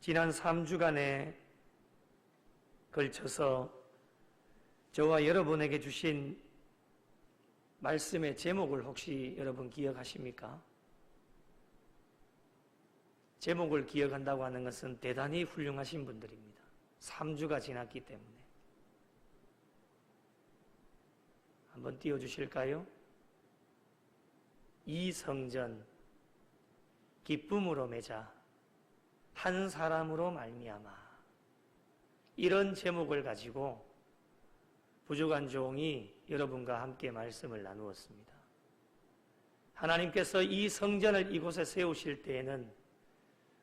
지난 3주간에 걸쳐서 저와 여러분에게 주신 말씀의 제목을 혹시 여러분 기억하십니까? 제목을 기억한다고 하는 것은 대단히 훌륭하신 분들입니다. 3주가 지났기 때문에. 한번 띄워주실까요? 이 성전 기쁨으로 맺자 한 사람으로 말미암아 이런 제목을 가지고 부족한 종이 여러분과 함께 말씀을 나누었습니다. 하나님께서 이 성전을 이곳에 세우실 때에는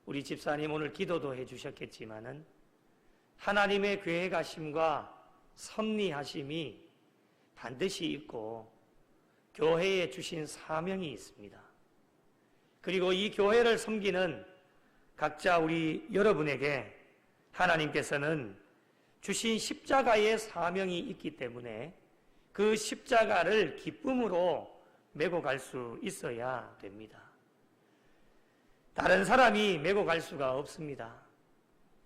우리 집사님 오늘 기도도 해 주셨겠지만은 하나님의 계획하심과 섭리하심이 반드시 있고 교회에 주신 사명이 있습니다. 그리고 이 교회를 섬기는 각자 우리 여러분에게 하나님께서는 주신 십자가의 사명이 있기 때문에 그 십자가를 기쁨으로 메고 갈 수 있어야 됩니다. 다른 사람이 메고 갈 수가 없습니다.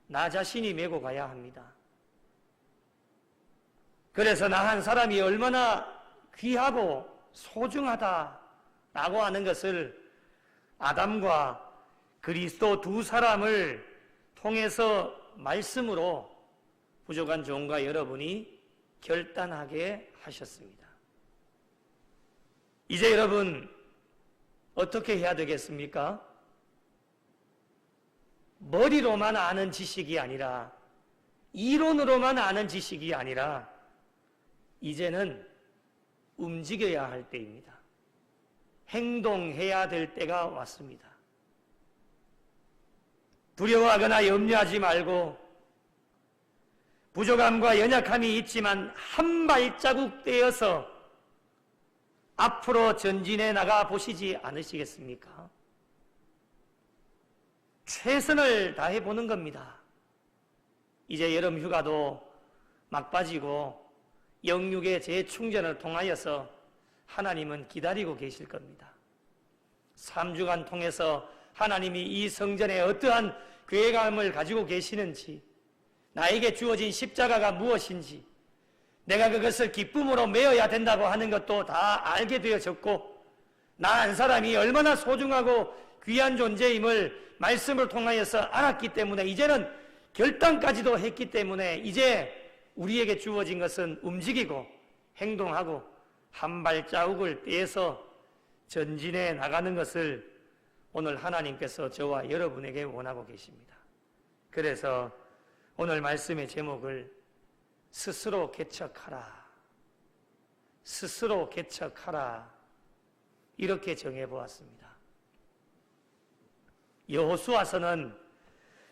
나 자신이 메고 가야 합니다. 그래서 나 한 사람이 얼마나 귀하고 소중하다라고 하는 것을 아담과 그리스도 두 사람을 통해서 말씀으로 부족한 종과 여러분이 결단하게 하셨습니다. 이제 여러분 어떻게 해야 되겠습니까? 머리로만 아는 지식이 아니라 이론으로만 아는 지식이 아니라 이제는 움직여야 할 때입니다. 행동해야 될 때가 왔습니다. 두려워하거나 염려하지 말고 부족함과 연약함이 있지만 한 발자국 떼어서 앞으로 전진해 나가 보시지 않으시겠습니까? 최선을 다해 보는 겁니다. 이제 여름 휴가도 막빠지고 영육의 재충전을 통하여서 하나님은 기다리고 계실 겁니다. 3주간 통해서 하나님이 이 성전에 어떠한 괴감을 가지고 계시는지, 나에게 주어진 십자가가 무엇인지, 내가 그것을 기쁨으로 메어야 된다고 하는 것도 다 알게 되어졌고, 나 한 사람이 얼마나 소중하고 귀한 존재임을 말씀을 통하여서 알았기 때문에 이제는 결단까지도 했기 때문에 이제 우리에게 주어진 것은 움직이고 행동하고 한 발자국을 떼서 전진해 나가는 것을 오늘 하나님께서 저와 여러분에게 원하고 계십니다. 그래서 오늘 말씀의 제목을 스스로 개척하라. 스스로 개척하라. 이렇게 정해 보았습니다. 여호수아서는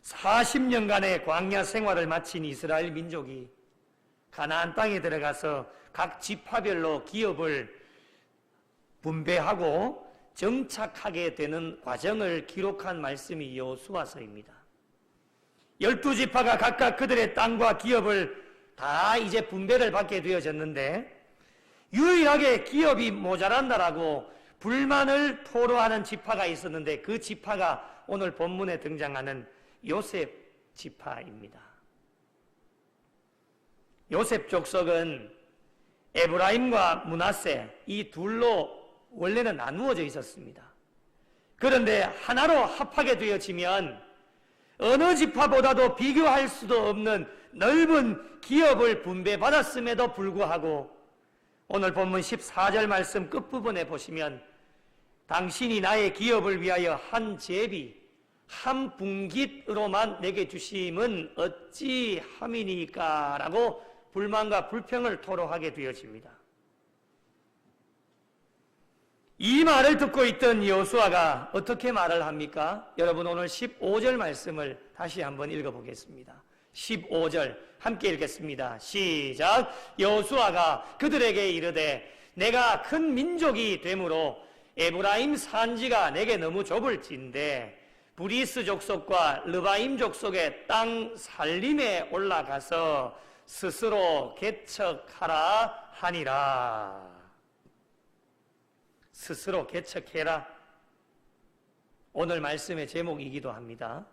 40년간의 광야 생활을 마친 이스라엘 민족이 가나안 땅에 들어가서 각 지파별로 기업을 분배하고 정착하게 되는 과정을 기록한 말씀이 여호수아서입니다. 열두 지파가 각각 그들의 땅과 기업을 다 이제 분배를 받게 되어졌는데 유일하게 기업이 모자란다라고 불만을 토로하는 지파가 있었는데 그 지파가 오늘 본문에 등장하는 요셉 지파입니다. 요셉 족속은 에브라임과 문하세 이 둘로 원래는 나누어져 있었습니다. 그런데 하나로 합하게 되어지면 어느 지파보다도 비교할 수도 없는 넓은 기업을 분배받았음에도 불구하고 오늘 본문 14절 말씀 끝부분에 보시면 당신이 나의 기업을 위하여 한 제비 한 분깃으로만 내게 주심은 어찌 함이니까 라고 불만과 불평을 토로하게 되어집니다. 이 말을 듣고 있던 여수아가 어떻게 말을 합니까? 여러분 오늘 15절 말씀을 다시 한번 읽어보겠습니다. 15절 함께 읽겠습니다. 시작. 여수아가 그들에게 이르되 내가 큰 민족이 되므로 에브라임 산지가 내게 너무 좁을진데 브리스 족속과 르바임 족속의 땅 살림에 올라가서 스스로 개척하라 하니라. 스스로 개척해라. 오늘 말씀의 제목이기도 합니다.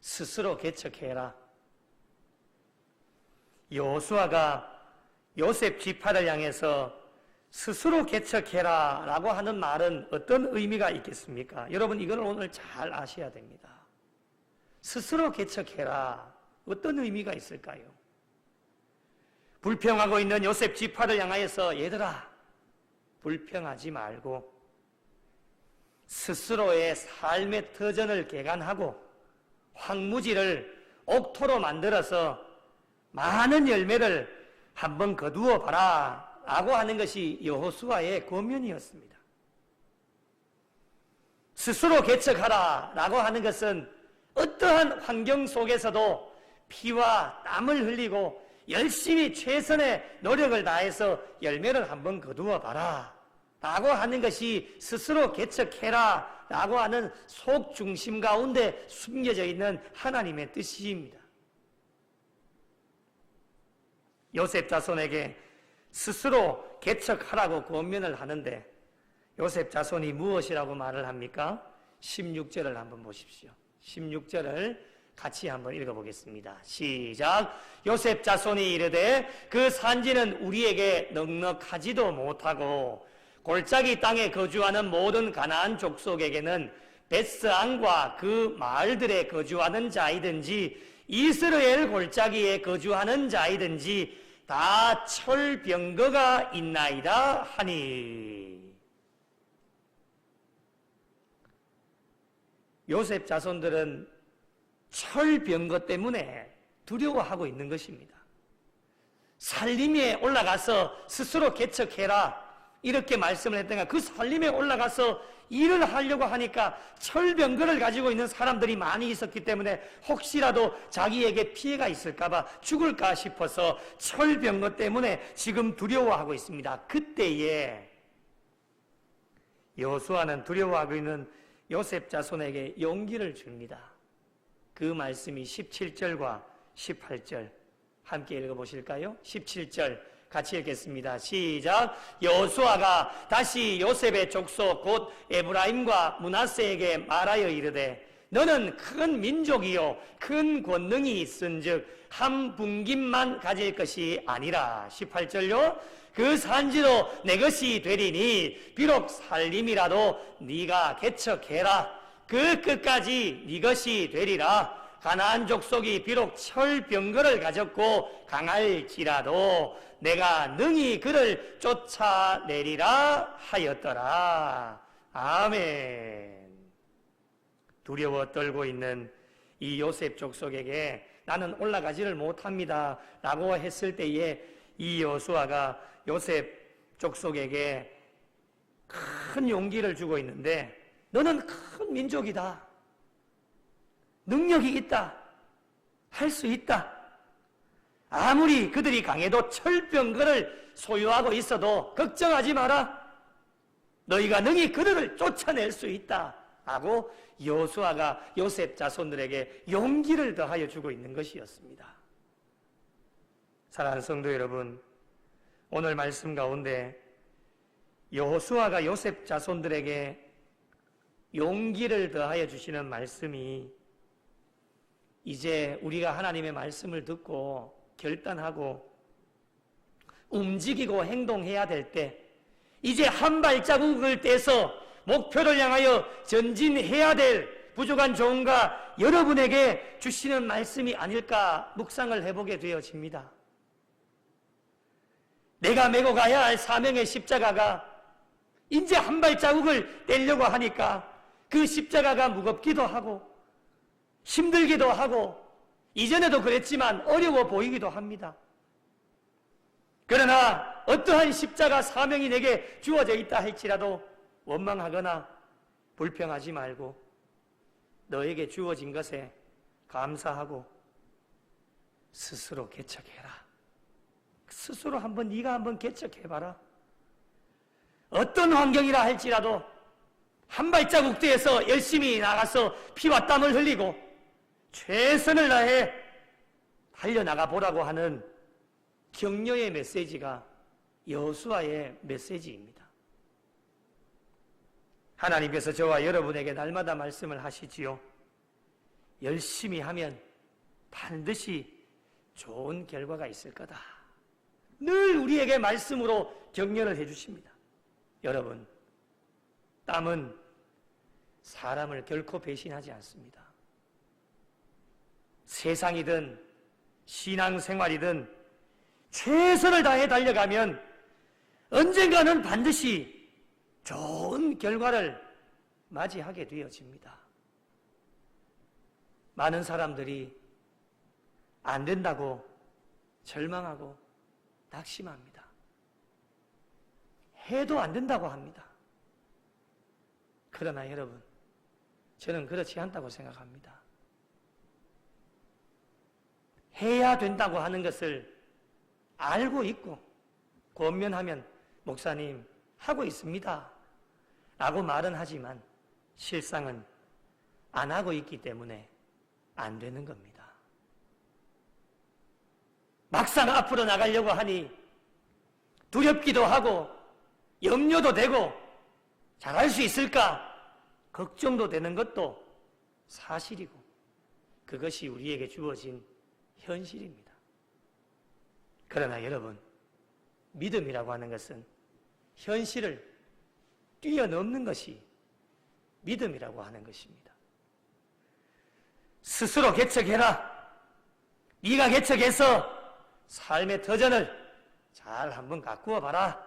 스스로 개척해라. 여호수아가 요셉 지파를 향해서 스스로 개척해라 라고 하는 말은 어떤 의미가 있겠습니까? 여러분 이걸 오늘 잘 아셔야 됩니다. 스스로 개척해라. 어떤 의미가 있을까요? 불평하고 있는 요셉 지파를 향하여서 얘들아 불평하지 말고 스스로의 삶의 터전을 개간하고 황무지를 옥토로 만들어서 많은 열매를 한번 거두어 봐라 라고 하는 것이 여호수아의 권면이었습니다. 스스로 개척하라 라고 하는 것은 어떠한 환경 속에서도 피와 땀을 흘리고 열심히 최선의 노력을 다해서 열매를 한번 거두어 봐라 라고 하는 것이 스스로 개척해라 라고 하는 속 중심 가운데 숨겨져 있는 하나님의 뜻입니다. 요셉 자손에게 스스로 개척하라고 권면을 하는데 요셉 자손이 무엇이라고 말을 합니까? 16절을 한번 보십시오. 16절을 같이 한번 읽어보겠습니다. 시작. 요셉 자손이 이르되 그 산지는 우리에게 넉넉하지도 못하고 골짜기 땅에 거주하는 모든 가나안 족속에게는 베스안과 그 마을들에 거주하는 자이든지 이스라엘 골짜기에 거주하는 자이든지 다 철병거가 있나이다 하니 요셉 자손들은 철병거 때문에 두려워하고 있는 것입니다. 살림에 올라가서 스스로 개척해라 이렇게 말씀을 했던가 그 살림에 올라가서 일을 하려고 하니까 철병거를 가지고 있는 사람들이 많이 있었기 때문에 혹시라도 자기에게 피해가 있을까봐 죽을까 싶어서 철병거 때문에 지금 두려워하고 있습니다. 그때에 여수아는 두려워하고 있는 요셉 자손에게 용기를 줍니다. 그 말씀이 17절과 18절 함께 읽어보실까요? 17절 같이 읽겠습니다. 시작. 여수아가 다시 요셉의 족속 곧 에브라임과 문하세에게 말하여 이르되 너는 큰 민족이요 큰 권능이 있은즉 한 분김만 가질 것이 아니라 18절요 그 산지도 내 것이 되리니 비록 살림이라도 네가 개척해라 그 끝까지 네 것이 되리라 가나안 족속이 비록 철병거를 가졌고 강할지라도 내가 능히 그를 쫓아내리라 하였더라. 아멘. 두려워 떨고 있는 이 요셉 족속에게 나는 올라가지를 못합니다. 라고 했을 때에 이 여수아가 요셉 족속에게 큰 용기를 주고 있는데 너는 큰 민족이다. 능력이 있다. 할 수 있다. 아무리 그들이 강해도 철병거를 소유하고 있어도 걱정하지 마라. 너희가 능히 그들을 쫓아낼 수 있다. 하고 여수아가 요셉 자손들에게 용기를 더하여 주고 있는 것이었습니다. 사랑하는 성도 여러분, 오늘 말씀 가운데 여호수아가 요셉 자손들에게 용기를 더하여 주시는 말씀이 이제 우리가 하나님의 말씀을 듣고 결단하고 움직이고 행동해야 될 때, 이제 한 발자국을 떼서 목표를 향하여 전진해야 될 부족한 종과 여러분에게 주시는 말씀이 아닐까 묵상을 해보게 되어집니다. 내가 메고 가야 할 사명의 십자가가 이제 한 발자국을 떼려고 하니까 그 십자가가 무겁기도 하고 힘들기도 하고 이전에도 그랬지만 어려워 보이기도 합니다. 그러나 어떠한 십자가 사명이 내게 주어져 있다 할지라도 원망하거나 불평하지 말고 너에게 주어진 것에 감사하고 스스로 개척해라. 스스로 한번 네가 한번 개척해봐라. 어떤 환경이라 할지라도 한 발자국 뒤에서 열심히 나가서 피와 땀을 흘리고 최선을 다해 달려나가 보라고 하는 격려의 메시지가 여수와의 메시지입니다. 하나님께서 저와 여러분에게 날마다 말씀을 하시지요. 열심히 하면 반드시 좋은 결과가 있을 거다. 늘 우리에게 말씀으로 격려를 해 주십니다. 여러분, 땀은 사람을 결코 배신하지 않습니다. 세상이든 신앙생활이든 최선을 다해 달려가면 언젠가는 반드시 좋은 결과를 맞이하게 되어집니다. 많은 사람들이 안 된다고 절망하고 낙심합니다. 해도 안 된다고 합니다. 그러나 여러분, 저는 그렇지 않다고 생각합니다. 해야 된다고 하는 것을 알고 있고 권면하면 목사님 하고 있습니다. 라고 말은 하지만 실상은 안 하고 있기 때문에 안 되는 겁니다. 막상 앞으로 나가려고 하니 두렵기도 하고 염려도 되고 잘할 수 있을까 걱정도 되는 것도 사실이고 그것이 우리에게 주어진 현실입니다. 그러나 여러분, 믿음이라고 하는 것은 현실을 뛰어넘는 것이 믿음이라고 하는 것입니다. 스스로 개척해라. 네가 개척해서 삶의 터전을 잘 한번 가꾸어 봐라.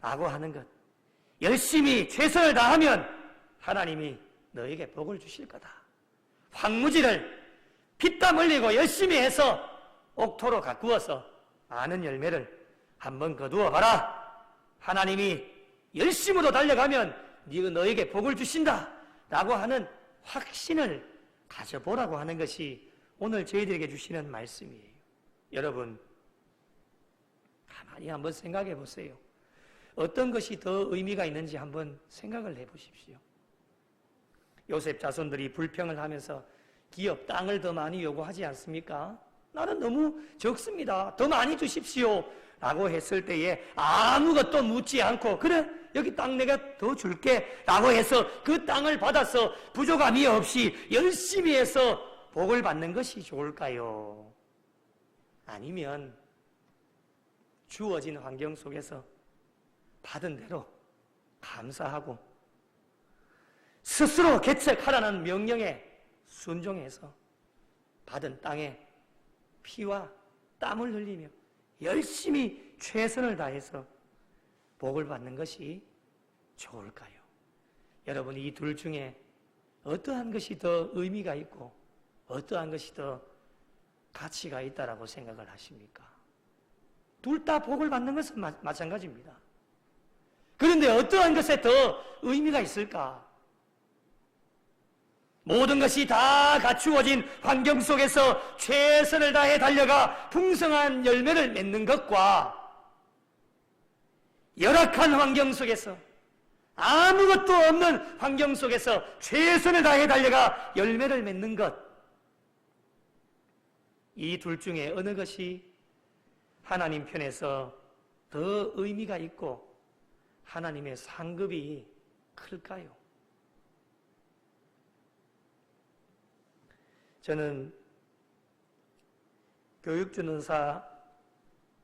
라고 하는 것. 열심히 최선을 다하면 하나님이 너에게 복을 주실 거다. 황무지를 피땀 흘리고 열심히 해서 옥토로 가꾸어서 많은 열매를 한번 거두어 봐라. 하나님이 열심으로 달려가면 네가 너에게 복을 주신다. 라고 하는 확신을 가져보라고 하는 것이 오늘 저희들에게 주시는 말씀이에요. 여러분, 가만히 한번 생각해 보세요. 어떤 것이 더 의미가 있는지 한번 생각을 해 보십시오. 요셉 자손들이 불평을 하면서 기업 땅을 더 많이 요구하지 않습니까? 나는 너무 적습니다. 더 많이 주십시오. 라고 했을 때에 아무것도 묻지 않고 그래 여기 땅 내가 더 줄게 라고 해서 그 땅을 받아서 부족함이 없이 열심히 해서 복을 받는 것이 좋을까요? 아니면 주어진 환경 속에서 받은 대로 감사하고 스스로 개척하라는 명령에 순종해서 받은 땅에 피와 땀을 흘리며 열심히 최선을 다해서 복을 받는 것이 좋을까요? 여러분 이 둘 중에 어떠한 것이 더 의미가 있고 어떠한 것이 더 가치가 있다라고 생각을 하십니까? 둘 다 복을 받는 것은 마, 마찬가지입니다. 그런데 어떠한 것에 더 의미가 있을까? 모든 것이 다 갖추어진 환경 속에서 최선을 다해 달려가 풍성한 열매를 맺는 것과 열악한 환경 속에서 아무것도 없는 환경 속에서 최선을 다해 달려가 열매를 맺는 것. 이 둘 중에 어느 것이 하나님 편에서 더 의미가 있고 하나님의 상급이 클까요? 저는 교육주는사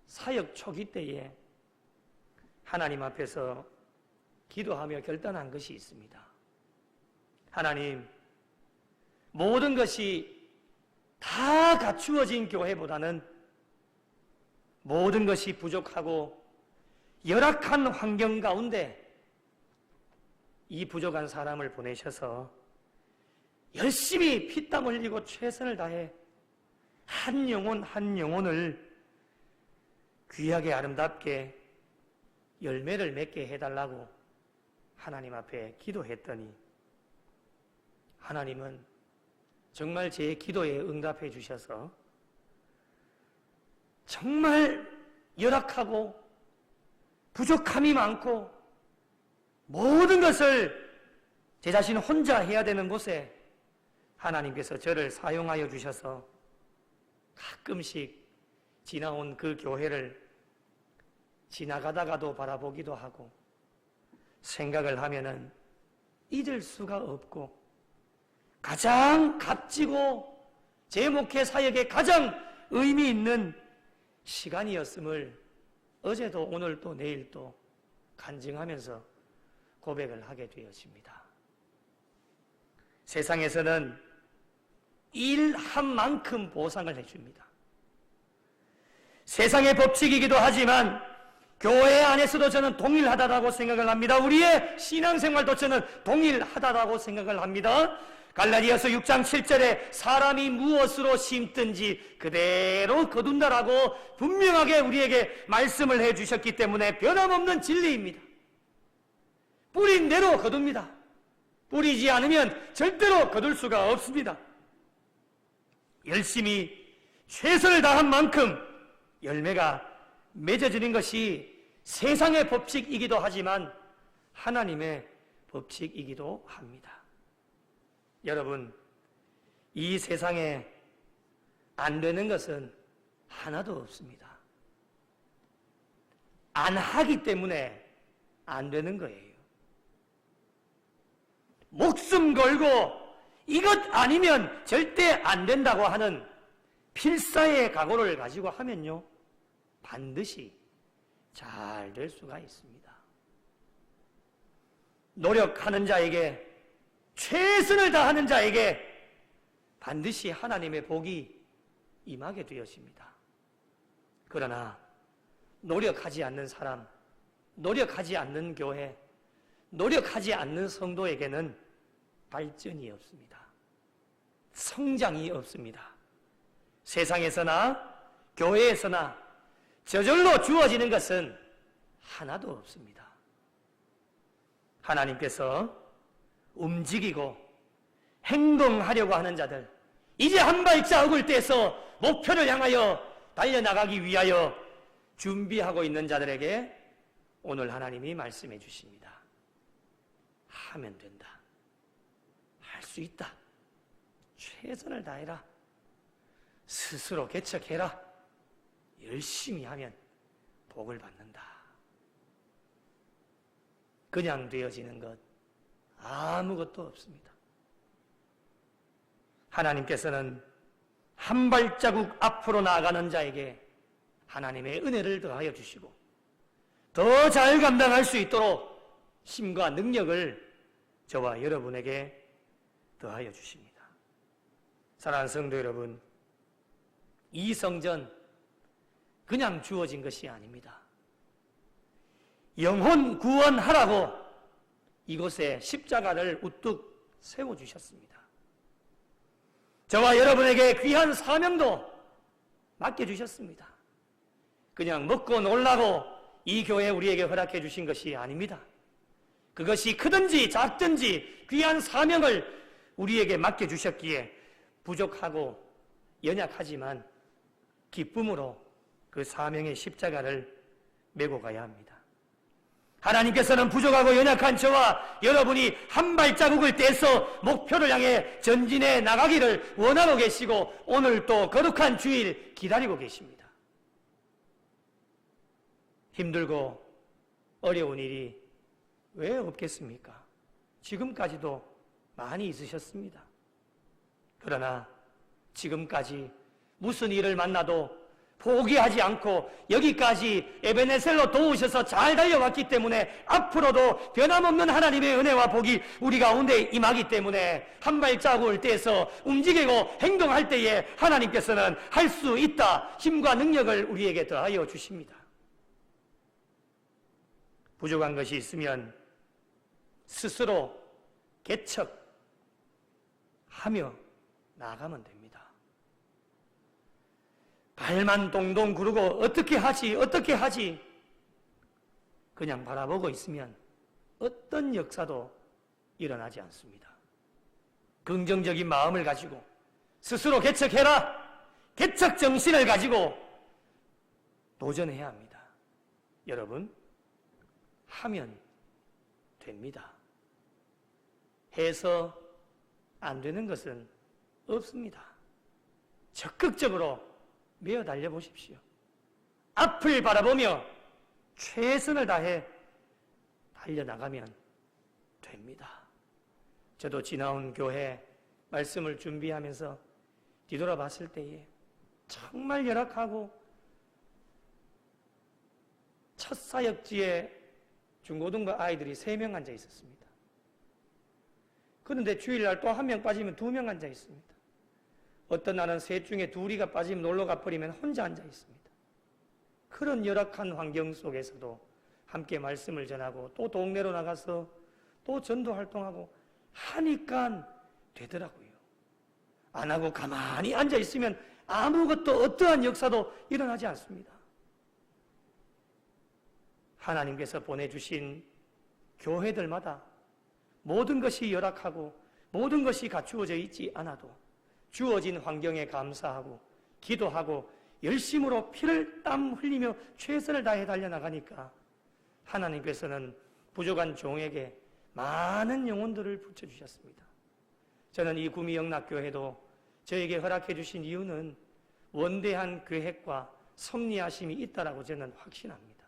사역 초기 때에 하나님 앞에서 기도하며 결단한 것이 있습니다. 하나님, 모든 것이 다 갖추어진 교회보다는 모든 것이 부족하고 열악한 환경 가운데 이 부족한 사람을 보내셔서 열심히 피땀 흘리고 최선을 다해 한 영혼 한 영혼을 귀하게 아름답게 열매를 맺게 해달라고 하나님 앞에 기도했더니 하나님은 정말 제 기도에 응답해 주셔서 정말 열악하고 부족함이 많고 모든 것을 제 자신 혼자 해야 되는 곳에 하나님께서 저를 사용하여 주셔서 가끔씩 지나온 그 교회를 지나가다가도 바라보기도 하고 생각을 하면은 잊을 수가 없고 가장 값지고 제 목회 사역에 가장 의미 있는 시간이었음을 어제도 오늘도 내일도 간증하면서 고백을 하게 되었습니다. 세상에서는 일한 만큼 보상을 해줍니다. 세상의 법칙이기도 하지만 교회 안에서도 저는 동일하다고 생각을 합니다. 우리의 신앙생활도 저는 동일하다고 생각을 합니다. 갈라디아서 6장 7절에 사람이 무엇으로 심든지 그대로 거둔다라고 분명하게 우리에게 말씀을 해 주셨기 때문에 변함없는 진리입니다. 뿌린 대로 거둡니다. 뿌리지 않으면 절대로 거둘 수가 없습니다. 열심히 최선을 다한 만큼 열매가 맺어지는 것이 세상의 법칙이기도 하지만 하나님의 법칙이기도 합니다. 여러분, 이 세상에 안 되는 것은 하나도 없습니다. 안 하기 때문에 안 되는 거예요. 목숨 걸고 이것 아니면 절대 안 된다고 하는 필사의 각오를 가지고 하면요, 반드시 잘 될 수가 있습니다. 노력하는 자에게, 최선을 다하는 자에게 반드시 하나님의 복이 임하게 되었습니다. 그러나 노력하지 않는 사람, 노력하지 않는 교회, 노력하지 않는 성도에게는 발전이 없습니다. 성장이 없습니다. 세상에서나 교회에서나 저절로 주어지는 것은 하나도 없습니다. 하나님께서 움직이고 행동하려고 하는 자들, 이제 한 발자국을 떼서 목표를 향하여 달려나가기 위하여 준비하고 있는 자들에게 오늘 하나님이 말씀해 주십니다. 하면 된다. 할 수 있다. 최선을 다해라. 스스로 개척해라. 열심히 하면 복을 받는다. 그냥 되어지는 것 아무것도 없습니다. 하나님께서는 한 발자국 앞으로 나아가는 자에게 하나님의 은혜를 더하여 주시고 더 잘 감당할 수 있도록 힘과 능력을 저와 여러분에게 더하여 주십니다. 사랑하는 성도 여러분, 이 성전 그냥 주어진 것이 아닙니다. 영혼 구원하라고 이곳에 십자가를 우뚝 세워주셨습니다. 저와 여러분에게 귀한 사명도 맡겨주셨습니다. 그냥 먹고 놀라고 이 교회 우리에게 허락해 주신 것이 아닙니다. 그것이 크든지 작든지 귀한 사명을 우리에게 맡겨주셨기에 부족하고 연약하지만 기쁨으로 그 사명의 십자가를 메고 가야 합니다. 하나님께서는 부족하고 연약한 저와 여러분이 한 발자국을 떼서 목표를 향해 전진해 나가기를 원하고 계시고 오늘 또 거룩한 주일 기다리고 계십니다. 힘들고 어려운 일이 왜 없겠습니까? 지금까지도 많이 있으셨습니다. 그러나 지금까지 무슨 일을 만나도 포기하지 않고 여기까지 에베네셀로 도우셔서 잘 달려왔기 때문에 앞으로도 변함없는 하나님의 은혜와 복이 우리 가운데 임하기 때문에 한 발자국을 떼서 움직이고 행동할 때에 하나님께서는 할 수 있다 힘과 능력을 우리에게 더하여 주십니다. 부족한 것이 있으면 스스로 개척하며 나가면 됩니다. 발만 동동 구르고 어떻게 하지, 어떻게 하지? 그냥 바라보고 있으면 어떤 역사도 일어나지 않습니다. 긍정적인 마음을 가지고 스스로 개척해라! 개척 정신을 가지고 도전해야 합니다. 여러분, 하면 됩니다. 해서 안 되는 것은 없습니다. 적극적으로 메어 달려 보십시오. 앞을 바라보며 최선을 다해 달려나가면 됩니다. 저도 지나온 교회 말씀을 준비하면서 뒤돌아봤을 때에 정말 열악하고 첫 사역지에 중고등부 아이들이 세명 앉아 있었습니다. 그런데 주일날 또 한 명 빠지면 두 명 앉아 있습니다. 어떤 날은 셋 중에 둘이가 빠지면 놀러 가버리면 혼자 앉아 있습니다. 그런 열악한 환경 속에서도 함께 말씀을 전하고 또 동네로 나가서 또 전도 활동하고 하니까 되더라고요. 안 하고 가만히 앉아 있으면 아무것도 어떠한 역사도 일어나지 않습니다. 하나님께서 보내주신 교회들마다 모든 것이 열악하고 모든 것이 갖추어져 있지 않아도 주어진 환경에 감사하고 기도하고 열심으로 피를 땀 흘리며 최선을 다해 달려나가니까 하나님께서는 부족한 종에게 많은 영혼들을 붙여주셨습니다. 저는 이 구미영락교회도 저에게 허락해 주신 이유는 원대한 계획과 섭리하심이 있다라고 저는 확신합니다.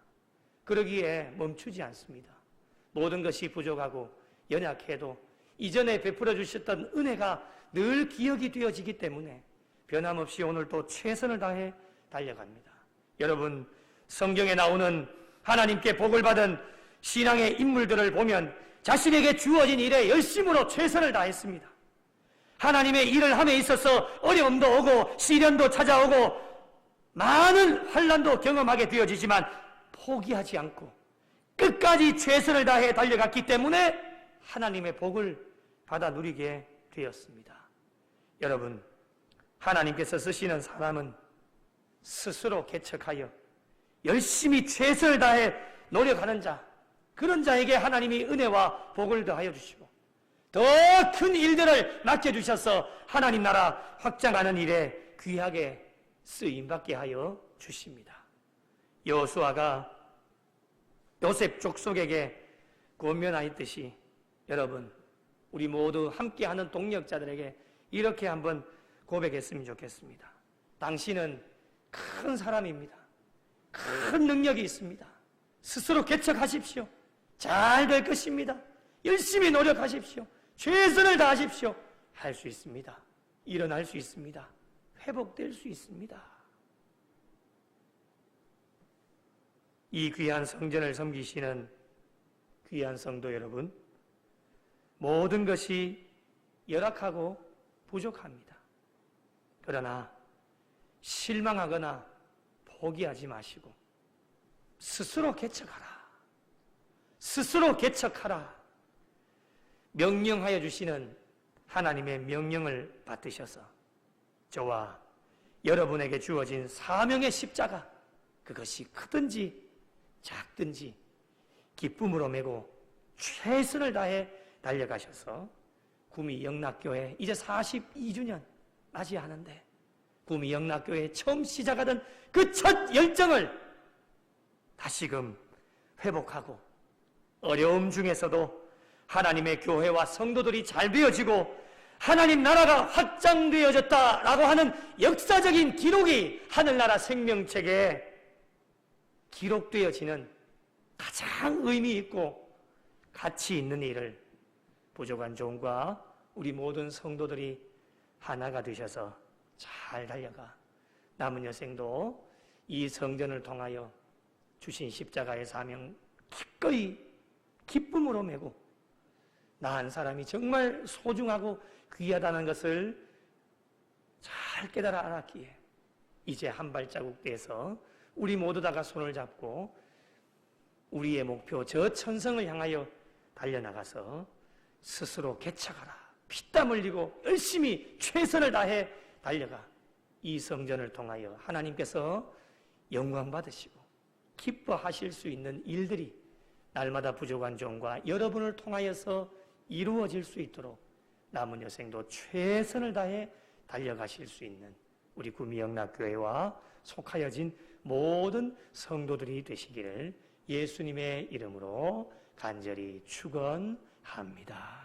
그러기에 멈추지 않습니다. 모든 것이 부족하고 연약해도 이전에 베풀어 주셨던 은혜가 늘 기억이 되어지기 때문에 변함없이 오늘도 최선을 다해 달려갑니다. 여러분, 성경에 나오는 하나님께 복을 받은 신앙의 인물들을 보면 자신에게 주어진 일에 열심으로 최선을 다했습니다. 하나님의 일을 함에 있어서 어려움도 오고 시련도 찾아오고 많은 환란도 경험하게 되어지지만 포기하지 않고 끝까지 최선을 다해 달려갔기 때문에 하나님의 복을 받아 누리게 되었습니다. 여러분, 하나님께서 쓰시는 사람은 스스로 개척하여 열심히 최선을 다해 노력하는 자, 그런 자에게 하나님이 은혜와 복을 더하여 주시고 더 큰 일들을 맡겨주셔서 하나님 나라 확장하는 일에 귀하게 쓰임받게 하여 주십니다. 여수아가 요셉 족속에게 권면하였듯이 여러분 우리 모두 함께하는 동력자들에게 이렇게 한번 고백했으면 좋겠습니다. 당신은 큰 사람입니다. 큰 능력이 있습니다. 스스로 개척하십시오. 잘 될 것입니다. 열심히 노력하십시오. 최선을 다하십시오. 할 수 있습니다. 일어날 수 있습니다. 회복될 수 있습니다. 이 귀한 성전을 섬기시는 귀한 성도 여러분, 모든 것이 열악하고 부족합니다. 그러나 실망하거나 포기하지 마시고 스스로 개척하라. 스스로 개척하라. 명령하여 주시는 하나님의 명령을 받으셔서 저와 여러분에게 주어진 사명의 십자가 그것이 크든지 작든지 기쁨으로 메고 최선을 다해 달려가셔서 구미 영락교회 이제 42주년 맞이하는데 구미 영락교회 처음 시작하던 그 첫 열정을 다시금 회복하고 어려움 중에서도 하나님의 교회와 성도들이 잘 되어지고 하나님 나라가 확장되어졌다라고 하는 역사적인 기록이 하늘나라 생명책에 기록되어지는 가장 의미 있고 가치 있는 일을 부족한 종과 우리 모든 성도들이 하나가 되셔서 잘 달려가 남은 여생도 이 성전을 통하여 주신 십자가의 사명 기꺼이 기쁨으로 메고 나 한 사람이 정말 소중하고 귀하다는 것을 잘 깨달아 알았기에 이제 한 발자국 떼서 우리 모두 다가 손을 잡고 우리의 목표 저 천성을 향하여 달려나가서 스스로 개척하라. 피땀 흘리고 열심히 최선을 다해 달려가 이 성전을 통하여 하나님께서 영광 받으시고 기뻐하실 수 있는 일들이 날마다 부족한 종과 여러분을 통하여서 이루어질 수 있도록 남은 여생도 최선을 다해 달려가실 수 있는 우리 구미영락교회와 속하여진 모든 성도들이 되시기를 예수님의 이름으로 간절히 축원 합니다.